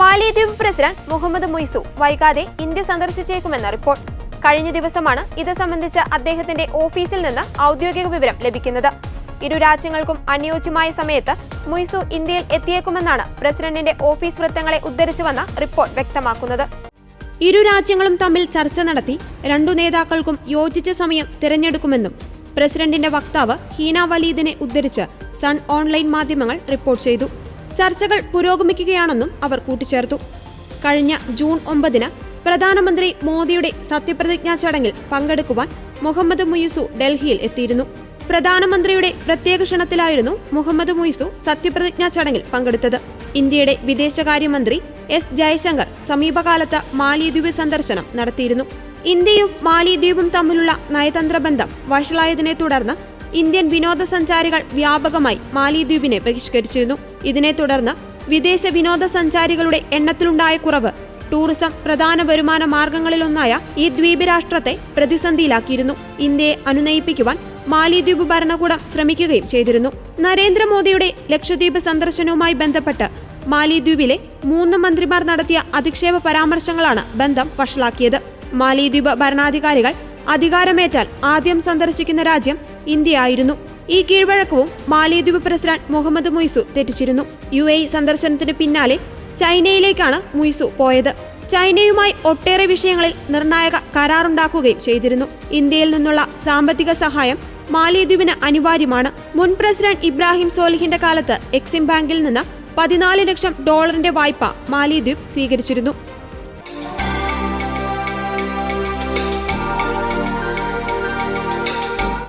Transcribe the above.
മാലിദ്വീപ് പ്രസിഡന്റ് മുഹമ്മദ് മുയ്സു വൈകാതെ India സന്ദർശിച്ചേക്കുമെന്ന report. കഴിഞ്ഞ ദിവസമാണ് ഇത് സംബന്ധിച്ച അദ്ദേഹത്തിന്റെ ഓഫീസിൽ നിന്ന് ഔദ്യോഗിക വിവരം ലഭിക്കുന്നത്. ഇരു രാജ്യങ്ങൾക്കും അനുയോജ്യമായ സമയത്ത് മുയ്സു ഇന്ത്യയിൽ എത്തിയേക്കുമെന്നാണ് പ്രസിഡന്റിന്റെ ഓഫീസ് വൃത്തങ്ങളെ ഉദ്ധരിച്ചു വന്ന റിപ്പോർട്ട് വ്യക്തമാക്കുന്നത്. ഇരു രാജ്യങ്ങളും തമ്മിൽ ചർച്ച നടത്തി രണ്ടു നേതാക്കൾക്കും യോജിച്ച സമയം തിരഞ്ഞെടുക്കുമെന്നും പ്രസിഡന്റിന്റെ വക്താവ് ഹീന വലീദിനെ ഉദ്ധരിച്ച് സൺ ഓൺലൈൻ മാധ്യമങ്ങൾ റിപ്പോർട്ട് ചെയ്തു. ചർച്ചകൾ പുരോഗമിക്കുകയാണെന്നും അവർ കൂട്ടിച്ചേർത്തു. കഴിഞ്ഞ ജൂൺ ഒമ്പതിന് പ്രധാനമന്ത്രി മോദിയുടെ സത്യപ്രതിജ്ഞാ ചടങ്ങിൽ പങ്കെടുക്കുവാൻ മുഹമ്മദ് മുയൂസു ഡൽഹിയിൽ എത്തിയിരുന്നു. പ്രധാനമന്ത്രിയുടെ പ്രത്യേക ക്ഷണത്തിലായിരുന്നു മുഹമ്മദ് മുയ്സു സത്യപ്രതിജ്ഞാ ചടങ്ങിൽ പങ്കെടുത്തത്. ഇന്ത്യയുടെ വിദേശകാര്യമന്ത്രി എസ് ജയശങ്കർ സമീപകാലത്ത് മാലിദ്വീപ് സന്ദർശനം നടത്തിയിരുന്നു. ഇന്ത്യയും മാലിദ്വീപും തമ്മിലുള്ള നയതന്ത്ര ബന്ധം വഷളായതിനെ തുടർന്ന് ഇന്ത്യൻ വിനോദസഞ്ചാരികൾ വ്യാപകമായി മാലിദ്വീപിനെ ബഹിഷ്കരിച്ചിരുന്നു. ഇതിനെ തുടർന്ന് വിദേശ വിനോദസഞ്ചാരികളുടെ എണ്ണത്തിലുണ്ടായ കുറവ് ടൂറിസം പ്രധാന വരുമാന മാർഗങ്ങളിലൊന്നായ ഈ ദ്വീപ് രാഷ്ട്രത്തെ പ്രതിസന്ധിയിലാക്കിയിരുന്നു. ഇന്ത്യയെ അനുനയിപ്പിക്കുവാൻ മാലിദ്വീപ് ഭരണകൂടം ശ്രമിക്കുകയും ചെയ്തിരുന്നു. നരേന്ദ്രമോദിയുടെ ലക്ഷദ്വീപ് സന്ദർശനവുമായി ബന്ധപ്പെട്ട് മാലിദ്വീപിലെ മൂന്ന് മന്ത്രിമാർ നടത്തിയ അധിക്ഷേപ പരാമർശങ്ങളാണ് ബന്ധം വഷളാക്കിയത്. മാലിദ്വീപ് ഭരണാധികാരികൾ അധികാരമേറ്റാൽ ആദ്യം സന്ദർശിക്കുന്ന രാജ്യം ഇന്ത്യയായിരുന്നു. ഈ കീഴ്വഴക്കവും മാലിദ്വീപ് പ്രസിഡന്റ് മുഹമ്മദ് മുയ്സു തെറ്റിച്ചിരുന്നു. യു എ സന്ദർശനത്തിന് പിന്നാലെ ചൈനയിലേക്കാണ് മുയ്സു പോയത്. ചൈനയുമായി ഒട്ടേറെ വിഷയങ്ങളിൽ നിർണായക കരാറുണ്ടാക്കുകയും ചെയ്തിരുന്നു. ഇന്ത്യയിൽ നിന്നുള്ള സാമ്പത്തിക സഹായം മാലിദ്വീപിന് അനിവാര്യമാണ്. മുൻ പ്രസിഡന്റ് ഇബ്രാഹിം സോലിഹിന്റെ കാലത്ത് എക്സിം ബാങ്കിൽ നിന്ന് പതിനാല് ലക്ഷം ഡോളറിന്റെ വായ്പ മാലിദ്വീപ് സ്വീകരിച്ചിരുന്നു.